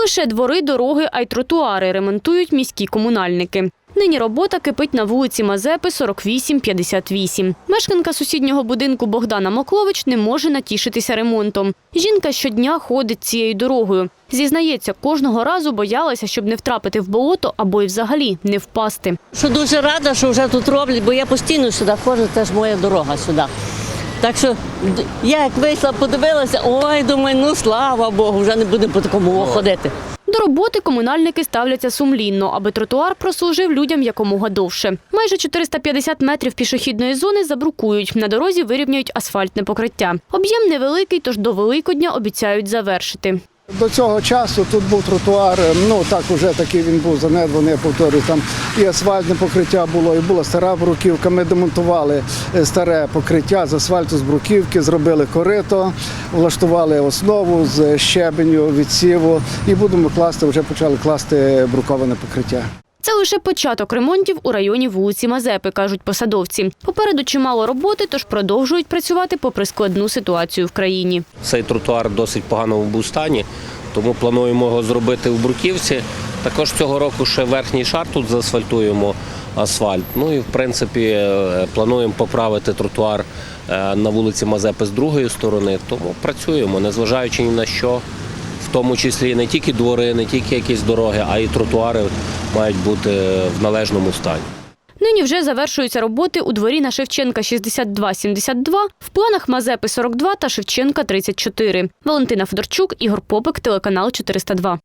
лише двори, дороги, а й тротуари ремонтують міські комунальники. Нині робота кипить на вулиці Мазепи 48-58. Мешканка сусіднього будинку Богдана Маклович не може натішитися ремонтом. Жінка щодня ходить цією дорогою. Зізнається, кожного разу боялася, щоб не втрапити в болото або й взагалі не впасти. Що дуже рада, що вже тут роблять, бо я постійно сюди ходжу, це ж моя дорога сюди. Так що я як вийшла, подивилася, ой, думаю, ну слава Богу, вже не будемо по такому ходити. До роботи комунальники ставляться сумлінно, аби тротуар прослужив людям якомога довше. Майже 450 метрів пішохідної зони забрукують. На дорозі вирівнюють асфальтне покриття. Об'єм невеликий, тож до Великодня обіцяють завершити. До цього часу тут був тротуар, ну так уже такий він був занедбаний, я повторюю, там і асфальтне покриття було, і була стара бруківка. Ми демонтували е, старе покриття з асфальту, з бруківки, зробили корито, влаштували основу з щебеню, відсіву і будемо класти, вже почали класти бруковане покриття. Це лише початок ремонтів у районі вулиці Мазепи, кажуть посадовці. Попереду чимало роботи, тож продовжують працювати попри складну ситуацію в країні. Цей тротуар в досить поганому був стані, тому плануємо його зробити в Бруківці. Також цього року ще верхній шар тут заасфальтуємо асфальт. Ну і в принципі е, плануємо поправити тротуар е, на вулиці Мазепи з другої сторони. Тому працюємо, незважаючи ні на що, тому числі не тільки двори, не тільки якісь дороги, а й тротуари мають бути в належному стані. Нині вже завершуються роботи у дворі на Шевченка 62-72, в планах Мазепи 42 та Шевченка 34. Валентина Федорчук, Ігор Попик, телеканал 402.